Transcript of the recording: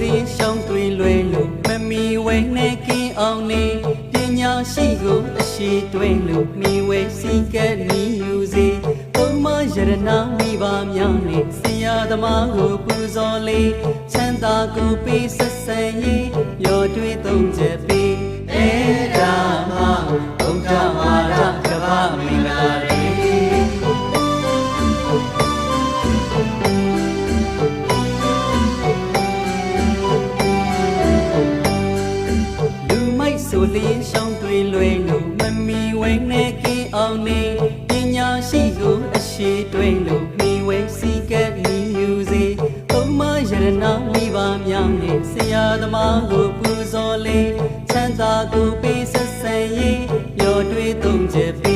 သည်ရှောင်းတွေလွယ်လို့မမီဝဲနဲ့ကင်းအောင်နေပညာရှိကိုအရှိတွဲလို့မိဝဲစီကဲနီးယူစေပုံမရဏမိဘများနဲ့ဆရာသမားကိုပူဇော်လေချမ်းသာကိုပေးစ ဆိုလင်းရှောင်းတွေလွယ်လို့မမီဝဲနဲ့ကင်းအောင်နေပညာရှိကိုအရှိတွေလို့မိဝဲစီကက်လီယူစေဘုံမရဏမိဘများနဲ့ဆရာသမားကိုပူဇော်လေချမ်းသာကိုပေးဆက်ဆံရေးပြော်တွေသုံးချက်